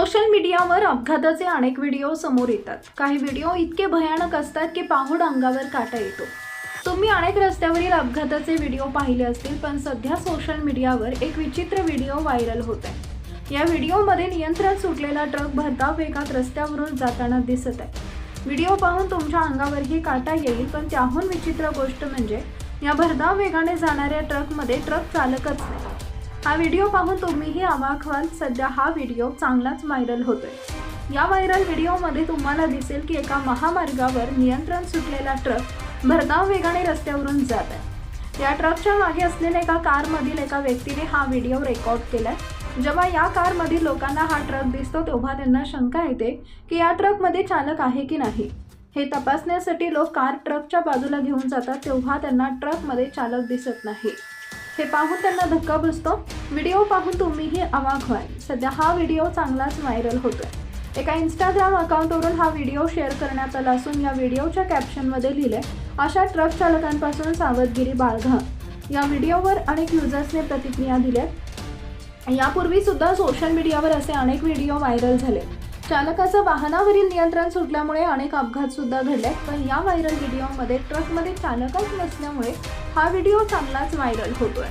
Social मीडियावर अपघाताचे अनेक व्हिडिओ समोर येतात. काही व्हिडिओ इतके भयानक असतात की पाहून अंगावर काटा येतो. तुम्ही अनेक रस्त्यावरील अपघाताचे व्हिडिओ पाहिले असतील पण सध्या सोशल मीडियावर एक विचित्र व्हिडिओ व्हायरल होत आहे. या व्हिडिओमध्ये नियंत्रण सुटलेला ट्रक भरधाव वेगात रस्त्यावरून जाताना दिसत आहे. व्हिडिओ पाहून तुमच्या अंगावरही काटा येईल पण त्याहून विचित्र गोष्ट म्हणजे या भरधाव वेगाने जाणाऱ्या ट्रकमध्ये ट्रक चालकच नाही. हा व्हिडिओ पाहून तुम्हीही अवाक व्हाल सध्या हा व्हिडिओ चांगलाच व्हायरल होतोय. या व्हायरल व्हिडिओमध्ये तुम्हाला दिसेल की एका महामार्गावर नियंत्रण सुटलेला ट्रक भरधाव वेगाने रस्त्यावरून जात आहे. या ट्रकच्या मागे असलेल्या एका कारमधील एका व्यक्तीने हा व्हिडिओ रेकॉर्ड केलाय. जेव्हा या कारमधील लोकांना हा ट्रक दिसतो तेव्हा त्यांना शंका येते की या ट्रकमध्ये चालक आहे की नाही. हे तपासण्यासाठी लोक कार ट्रकच्या बाजूला घेऊन जातात तेव्हा त्यांना ट्रकमध्ये चालक दिसत नाही. हे पाहून त्यांना धक्का बसतो. व्हिडिओ पाहून तुम्हीही अवाक व्हाल. सध्या हा व्हिडिओ चांगलाच व्हायरल होतोय. एका इंस्टाग्राम अकाउंटवरून हा व्हिडिओ शेअर करण्यात आला असून या व्हिडिओच्या कॅप्शनमध्ये लिहिले अशा ट्रक चालकांपासून सावधगिरी बाळगा. या व्हिडिओवर अनेक युजर्सने प्रतिक्रिया दिल्यात. यापूर्वी सुद्धा सोशल मीडियावर असे अनेक व्हिडिओ व्हायरल झाले. चालकाचं वाहनावरील नियंत्रण सुटल्यामुळे अनेक अपघात सुद्धा घडले पण या व्हायरल व्हिडिओमध्ये ट्रकमध्ये चालकच नसल्यामुळे हा व्हिडिओ चांगलाच व्हायरल होतोय.